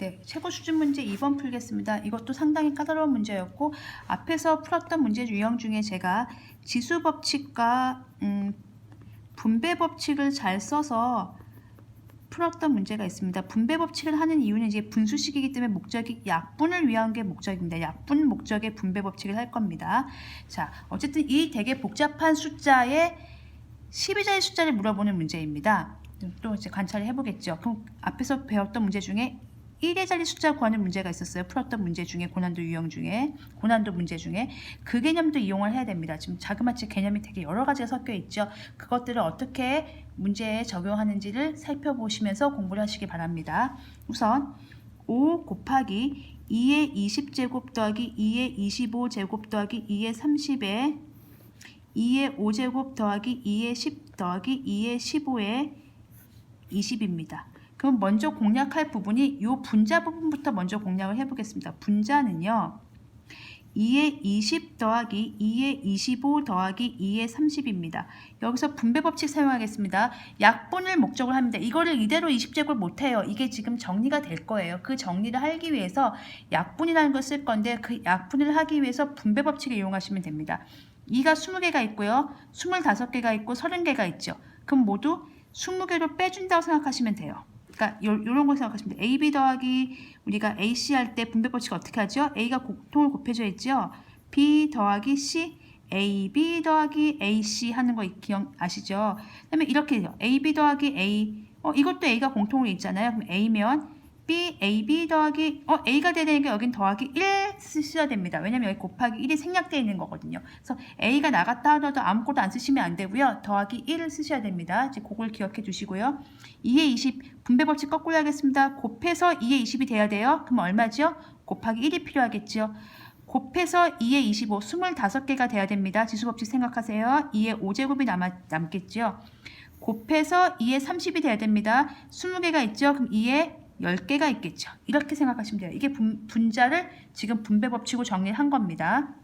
네, 최고 수준 문제 2번 풀겠습니다. 이것도 상당히 까다로운 문제였고 앞에서 풀었던 문제 유형 중에 제가 지수 법칙과 음, 분배 법칙을 잘 써서 풀었던 문제가 있습니다. 분배 법칙을 하는 이유는 이제 분수식이기 때문에 목적이 약분을 위한 게 목적입니다. 약분 목적의 분배 법칙을 할 겁니다. 자, 어쨌든 이 되게 복잡한 숫자의 12자리 숫자를 물어보는 문제입니다. 또 이제 관찰을 해보겠죠. 그럼 앞에서 배웠던 문제 중에 1의 자리 숫자 구하는 문제가 있었어요. 풀었던 문제 중에 고난도 유형 중에 고난도 문제 중에 그 개념도 이용을 해야 됩니다. 지금 자그마치 개념이 되게 여러 가지가 섞여 있죠. 그것들을 어떻게 문제에 적용하는지를 살펴보시면서 공부를 하시기 바랍니다. 우선 5 곱하기 2의 20제곱 더하기 2의 25제곱 더하기 2의 30에 2의 5제곱 더하기 2의 10 더하기 2의 15에 20입니다. 그럼 먼저 공략할 부분이 이 분자 부분부터 먼저 공략을 해보겠습니다. 분자는요. 2의 20 더하기 2의 25 더하기 2의 30입니다. 여기서 분배 법칙 사용하겠습니다. 약분을 목적으로 합니다. 이거를 이대로 20제곱 못해요. 이게 지금 정리가 될 거예요. 그 정리를 하기 위해서 약분이라는 걸 쓸 건데 그 약분을 하기 위해서 분배 법칙을 이용하시면 됩니다. 2가 20개가 있고요. 25개가 있고 30개가 있죠. 그럼 모두 20개로 빼준다고 생각하시면 돼요. 그러니까 요, 요런 걸 생각하시면 돼요. AB 더하기 우리가 AC 할 때 분배 법칙 어떻게 하죠? A가 공통을 곱해져 있죠. B 더하기 C AB 더하기 AC 하는 거 기억 아시죠? 그다음에 이렇게 돼요. AB 더하기 A 어 이것도 A가 공통으로 있잖아요. 그럼 A면 B, AB 더하기 어 A가 돼야 되니까 여긴 더하기 1 쓰셔야 됩니다. 왜냐면 여기 곱하기 1이 생략되어 있는 거거든요. 그래서 A가 나갔다 하더라도 아무것도 안 쓰시면 안 되고요. 더하기 1을 쓰셔야 됩니다. 이제 그걸 기억해 두시고요. 2의 20 분배 법칙 거꾸로 하겠습니다. 곱해서 2의 20이 돼야 돼요. 그럼 얼마죠? 곱하기 1이 필요하겠죠. 곱해서 2의 25, 25개가 돼야 됩니다. 지수법칙 생각하세요. 2의 5제곱이 남아, 남겠죠. 곱해서 2의 30이 돼야 됩니다. 20개가 있죠. 그럼 2의 10개가 있겠죠. 이렇게 생각하시면 돼요. 이게 분, 분자를 지금 분배 법칙으로 정리한 겁니다.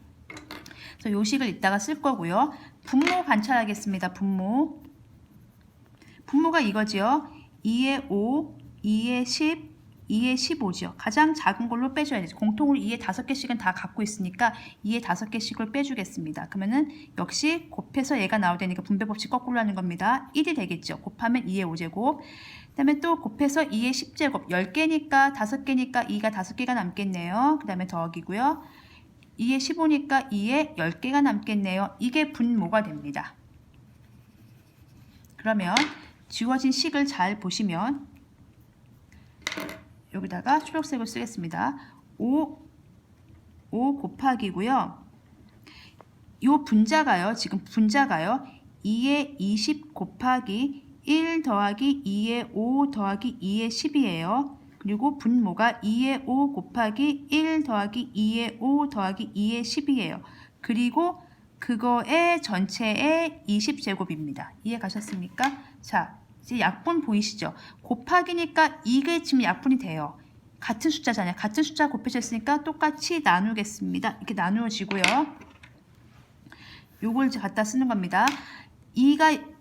그래서 요식을 이따가 쓸 거고요. 분모 관찰하겠습니다. 분모. 분모가 이거지요. 2의 5, 2의 10, 2의 15죠. 가장 작은 걸로 빼줘야 되죠. 공통으로 2의 5개씩은 다 갖고 있으니까 2의 5개씩을 빼주겠습니다. 그러면은 역시 곱해서 얘가 나올 테니까 분배법칙 거꾸로 하는 겁니다. 1이 되겠죠. 곱하면 2의 5제곱. 그 다음에 또 곱해서 2의 10제곱. 10개니까 5개니까 2가 5개가 남겠네요. 그 다음에 더하기고요. 2의 15니까 2의 10개가 남겠네요. 이게 분모가 됩니다. 그러면 지워진 식을 잘 보시면 여기다가 초록색을 쓰겠습니다. 5, 5 곱하기고요. 요 분자가요. 지금 분자가요. 2의 20 곱하기 1 더하기 2의 5 더하기 2의 10이에요. 그리고 분모가 2의 5 곱하기 1 더하기 2의 5 더하기 2의 10이에요. 그리고 그거의 전체의 20제곱입니다. 이해 가셨습니까? 자, 이제 약분 보이시죠? 곱하기니까 이게 지금 약분이 돼요. 같은 숫자잖아요. 같은 숫자 곱해졌으니까 똑같이 나누겠습니다. 이렇게 나누어지고요. 요걸 갖다 쓰는 겁니다. 2가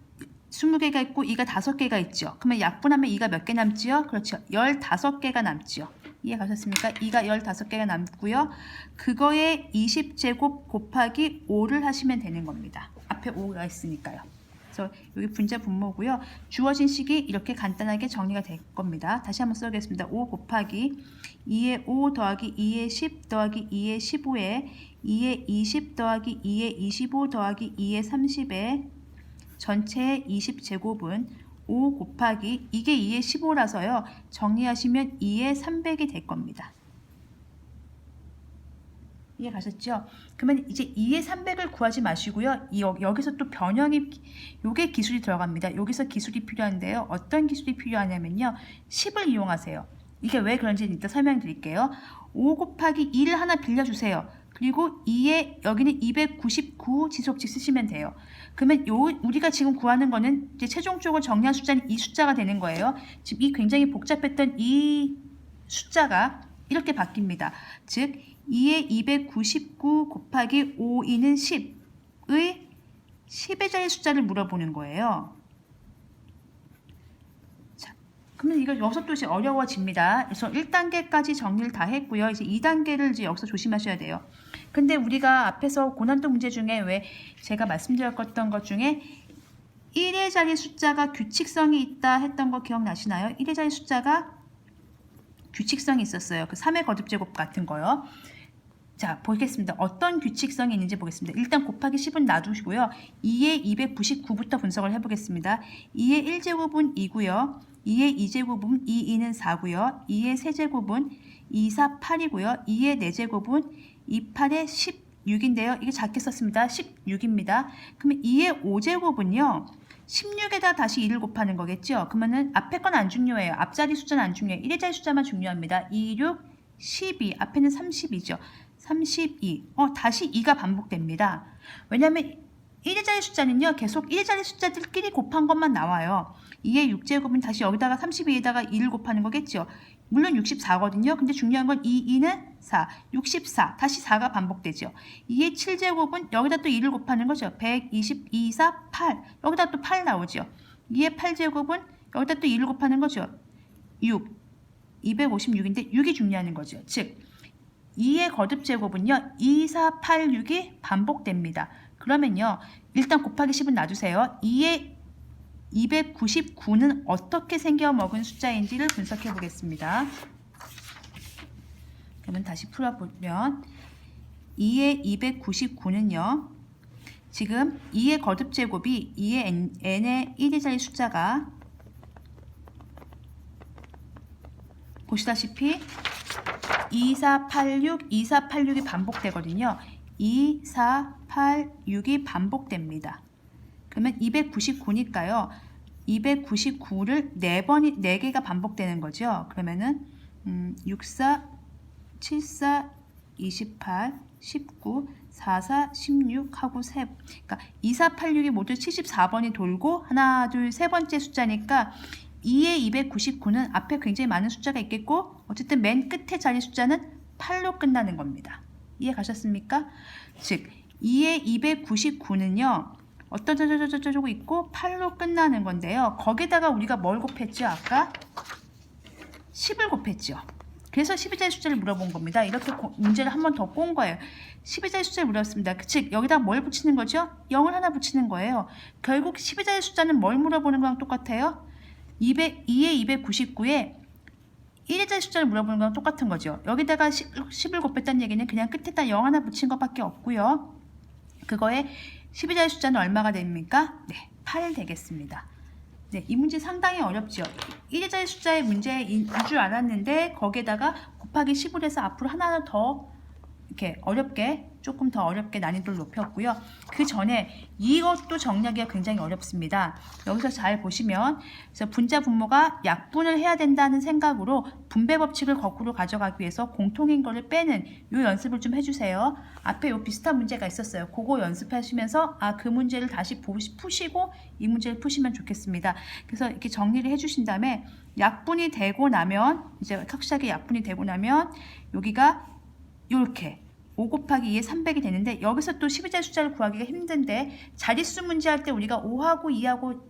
20개가 있고 2가 5개가 있죠. 그러면 약분하면 2가 몇 개 남지요? 그렇죠. 15개가 남지요. 이해 가셨습니까? 2가 15개가 남고요. 그거에 20제곱 곱하기 5를 하시면 되는 겁니다. 앞에 5가 있으니까요. 그래서 여기 분자 분모고요. 주어진 식이 이렇게 간단하게 정리가 될 겁니다. 다시 한번 써보겠습니다. 5 곱하기 2의 5 더하기 2의 10 더하기 2의 15에 2의 20 더하기 2의 25 더하기 2의 30에 전체의 20제곱은 5 곱하기 이게 2의 15라서요. 정리하시면 2의 300이 될 겁니다. 이해 가셨죠? 그러면 이제 2의 300을 구하지 마시고요. 이, 여- 여기서 또 변형이 요게 기술이 들어갑니다. 여기서 기술이 필요한데요. 어떤 기술이 필요하냐면요. 10을 이용하세요. 이게 왜 그런지 이따 설명드릴게요. 5 곱하기 2를 하나 빌려주세요. 그리고 2에 여기는 299 지속식 쓰시면 돼요. 그러면 요 우리가 지금 구하는 거는 이제 최종적으로 정리한 숫자는 이 숫자가 되는 거예요. 지금 이 굉장히 복잡했던 이 숫자가 이렇게 바뀝니다. 즉 2의 299 곱하기 5이는 10의 10의 자리 숫자를 물어보는 거예요. 자, 그러면 이거 또 이제 어려워집니다. 그래서 1단계까지 정리를 다 했고요. 이제 2단계를 이제 여기서 조심하셔야 돼요. 근데 우리가 앞에서 고난도 문제 중에 왜 제가 말씀드렸던 것 중에 1의 자리 숫자가 규칙성이 있다 했던 거 기억나시나요? 1의 자리 숫자가 규칙성이 있었어요. 그 3의 거듭제곱 같은 거요. 자, 보겠습니다. 어떤 규칙성이 있는지 보겠습니다. 일단 곱하기 10은 놔두시고요. 2의 299부터 분석을 해보겠습니다. 2의 1제곱은 2고요. 2의 2제곱은 2, 2는 4고요. 2의 세제곱은 2, 4, 8이고요. 2의 4제곱은 2, 8에 16인데요. 이게 작게 썼습니다. 16입니다. 그러면 2의 5제곱은요. 16에다 다시 2를 곱하는 거겠죠. 그러면은 앞에 건 안 중요해요. 앞자리 숫자는 안 중요해요. 1의 자리 숫자만 중요합니다. 2, 6, 12. 앞에는 30이죠. 32. 어, 다시 2가 반복됩니다. 왜냐하면 1의 자리 숫자는요. 계속 1의 자리 숫자들끼리 곱한 것만 나와요. 2의 6제곱은 다시 여기다가 32에다가 2를 곱하는 거겠죠. 물론 64거든요. 근데 중요한 건 2, 2는 4, 64. 다시 4가 반복되죠. 2의 7제곱은 여기다 또 2를 곱하는 거죠. 122, 4, 8. 여기다 또 8 나오죠. 2의 8제곱은 여기다 또 2를 곱하는 거죠. 6. 256인데 6이 중요한 거죠. 즉 2의 거듭 제곱은요. 2, 4, 8, 6이 반복됩니다. 그러면요. 일단 곱하기 10은 놔두세요. 2의 299는 어떻게 생겨 먹은 숫자인지를 분석해 보겠습니다. 그러면 다시 풀어보면 2의 299는요. 지금 2의 거듭 제곱이 2의 n, n의 1의 자리 숫자가 보시다시피 2486, 2486이 반복되거든요. 2486이 반복됩니다. 그러면 299니까요. 299를 4번이 4개가 반복되는 거죠. 그러면은 음, 64 74 28 19 44 16 하고 세 그러니까 2486이 모두 74번이 돌고 하나 둘 세 번째 숫자니까 2의 299는 앞에 굉장히 많은 숫자가 있겠고 어쨌든 맨 끝에 자리 숫자는 8로 끝나는 겁니다. 이해 가셨습니까? 즉 2의 299는요. 어떤 저저저저저고 있고 8로 끝나는 건데요. 거기다가 우리가 뭘 곱했죠? 아까 10을 곱했죠. 그래서 12자리 숫자를 물어본 겁니다. 이렇게 고- 문제를 한 번 더 꼰 거예요. 12자리 숫자를 물었습니다. 즉 여기다 뭘 붙이는 거죠? 0을 하나 붙이는 거예요. 결국 12자리 숫자는 뭘 물어보는 거랑 똑같아요? 200, 2의 299에 1의자리 숫자를 물어보는 거랑 똑같은 거죠. 여기다가 10, 10을 곱했다는 얘기는 그냥 끝에다 0 하나 붙인 것밖에 없고요. 그거에 12자리 숫자는 얼마가 됩니까? 네, 8 되겠습니다. 네, 이 문제 상당히 어렵죠. 1의자리 숫자의 문제인 줄 알았는데 거기에다가 곱하기 10을 해서 앞으로 하나 더 이렇게 어렵게 조금 더 어렵게 난이도를 높였고요. 그 전에 이것도 정리하기가 굉장히 어렵습니다. 여기서 잘 보시면 그래서 분자 분모가 약분을 해야 된다는 생각으로 분배 법칙을 거꾸로 가져가기 위해서 공통인 거를 빼는 이 연습을 좀 해주세요. 앞에 요 비슷한 문제가 있었어요. 그거 연습하시면서 아 그 문제를 다시 푸시고 이 문제를 푸시면 좋겠습니다. 그래서 이렇게 정리를 해주신 다음에 약분이 되고 나면 이제 확실하게 약분이 되고 나면 여기가 이렇게 5 곱하기 2에 300이 되는데 여기서 또 12자리 숫자를 구하기가 힘든데 자릿수 문제 할 때 우리가 5하고 2하고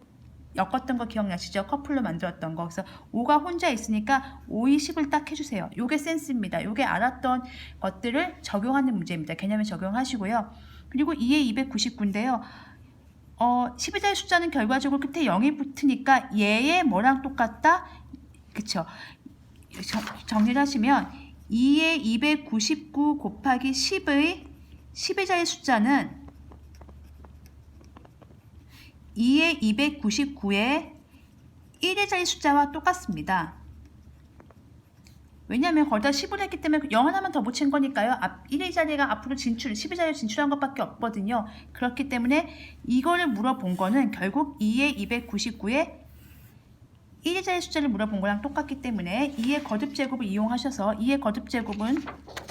엮었던 거 기억나시죠? 커플로 만들었던 거. 그래서 5가 혼자 있으니까 5, 2, 10을 딱 해주세요. 요게 센스입니다. 요게 알았던 것들을 적용하는 문제입니다. 개념에 적용하시고요. 그리고 2에 299인데요. 어, 12자리 숫자는 결과적으로 끝에 0이 붙으니까 얘의 뭐랑 똑같다? 그쵸? 정- 정리를 하시면 2의 299 곱하기 10의 10의 자리 숫자는 2의 299의 1의 자리 숫자와 똑같습니다. 왜냐하면 거기다 10을 했기 때문에 0 하나만 더 붙인 거니까요. 앞 1의 자리가 앞으로 진출, 10의 자리로 진출한 것밖에 없거든요. 그렇기 때문에 이거를 물어본 거는 결국 2의 299의 1의 자리 숫자를 물어본 거랑 똑같기 때문에 2의 거듭 제곱을 이용하셔서 2의 거듭 제곱은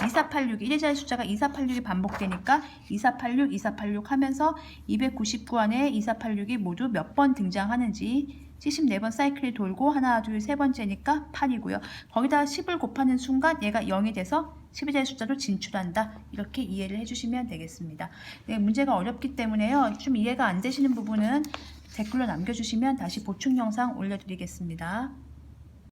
2486, 1의 자리 숫자가 2486이 반복되니까 2486, 2486 하면서 299 안에 2486이 모두 몇 번 등장하는지 74번 사이클이 돌고 하나, 둘, 세 번째니까 8이고요. 거기다 10을 곱하는 순간 얘가 0이 돼서 10의 자리 숫자로 진출한다. 이렇게 이해를 해주시면 되겠습니다. 네, 문제가 어렵기 때문에요. 좀 이해가 안 되시는 부분은 댓글로 남겨주시면 다시 보충 영상 올려드리겠습니다.